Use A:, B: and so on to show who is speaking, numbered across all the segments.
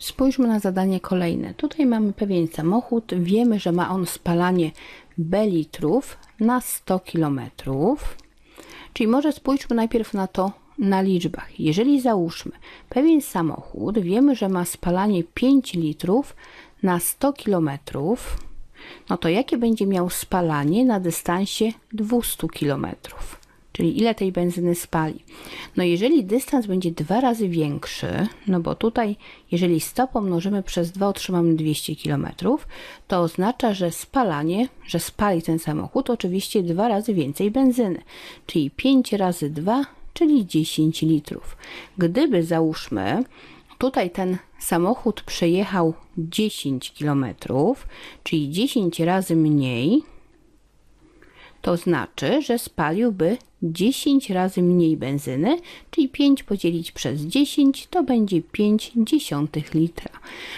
A: Spójrzmy na zadanie kolejne. Tutaj mamy pewien samochód. Wiemy, że ma on spalanie B litrów na 100 km. Czyli może spójrzmy najpierw na to na liczbach. Jeżeli załóżmy pewien samochód, wiemy, że ma spalanie 5 litrów na 100 km, no to jakie będzie miał spalanie na dystansie 200 km? Czyli ile tej benzyny spali? No jeżeli dystans będzie dwa razy większy, no bo tutaj jeżeli 100 pomnożymy przez 2 otrzymamy 200 km, to oznacza, że spalanie, że spali ten samochód oczywiście dwa razy więcej benzyny, czyli 5 razy 2, czyli 10 litrów. Gdyby załóżmy, tutaj ten samochód przejechał 10 km, czyli 10 razy mniej, to znaczy, że spaliłby 10 razy mniej benzyny, czyli 5 podzielić przez 10 to będzie 5 dziesiątych litra.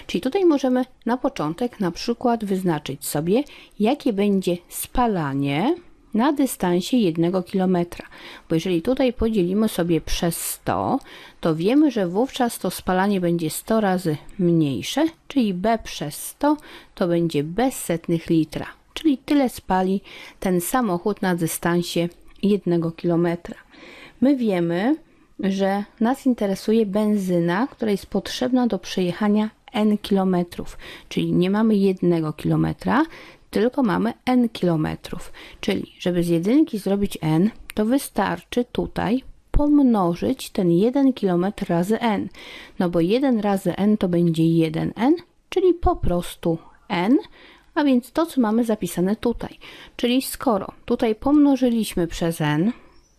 A: Czyli tutaj możemy na początek na przykład wyznaczyć sobie, jakie będzie spalanie na dystansie 1 km. Bo jeżeli tutaj podzielimy sobie przez 100, to wiemy, że wówczas to spalanie będzie 100 razy mniejsze, czyli B przez 100 to będzie bez setnych litra tyle spali ten samochód na dystansie 1 km. My wiemy, że nas interesuje benzyna, która jest potrzebna do przejechania n kilometrów, czyli nie mamy 1 km, tylko mamy n kilometrów. Czyli, żeby z jedynki zrobić n, to wystarczy tutaj pomnożyć ten 1 km razy n. No bo 1 razy n to będzie 1n, czyli po prostu n, a więc to, co mamy zapisane tutaj. Czyli skoro tutaj pomnożyliśmy przez n,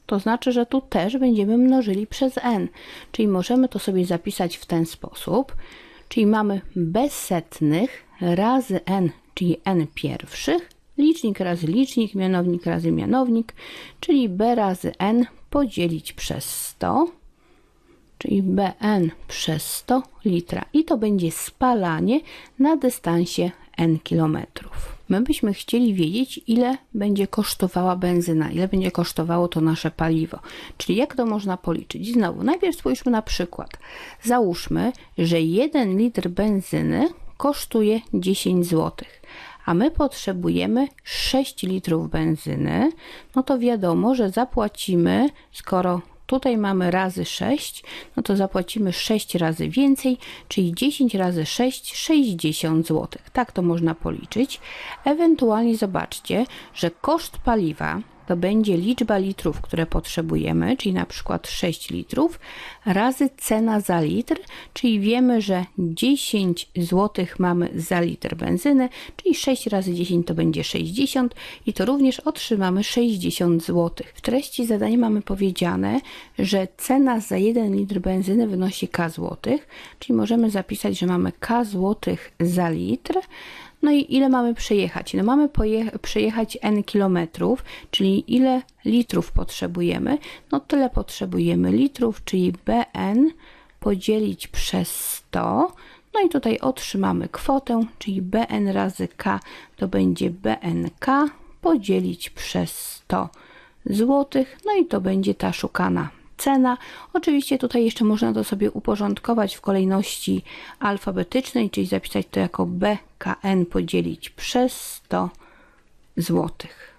A: to znaczy, że tu też będziemy mnożyli przez n. Czyli możemy to sobie zapisać w ten sposób. Czyli mamy bezsetnych razy n, czyli n pierwszych, licznik razy licznik, mianownik razy mianownik, czyli b razy n podzielić przez 100, czyli bn przez 100 litra. I to będzie spalanie na dystansie n kilometrów. My byśmy chcieli wiedzieć, ile będzie kosztowała benzyna, ile będzie kosztowało to nasze paliwo. Czyli jak to można policzyć? Znowu, najpierw spójrzmy na przykład. Załóżmy, że 1 litr benzyny kosztuje 10 zł, a my potrzebujemy 6 litrów benzyny, no to wiadomo, że zapłacimy, skoro Tutaj mamy razy 6, no to zapłacimy 6 razy więcej, czyli 10 razy 6, 60 zł. Tak to można policzyć. Ewentualnie zobaczcie, że koszt paliwa to będzie liczba litrów, które potrzebujemy, czyli na przykład 6 litrów, razy cena za litr, czyli wiemy, że 10 zł mamy za litr benzyny, czyli 6 razy 10 to będzie 60 i to również otrzymamy 60 zł. W treści zadania mamy powiedziane, że cena za 1 litr benzyny wynosi k złotych, czyli możemy zapisać, że mamy k złotych za litr, no i ile mamy przejechać? No mamy przejechać n kilometrów, czyli ile litrów potrzebujemy? No tyle potrzebujemy litrów, czyli bn podzielić przez 100. No i tutaj otrzymamy kwotę, czyli bn razy k to będzie bnk podzielić przez 100 zł. No i to będzie ta szukana cena. Oczywiście tutaj jeszcze można to sobie uporządkować w kolejności alfabetycznej, czyli zapisać to jako BKN podzielić przez 100 złotych.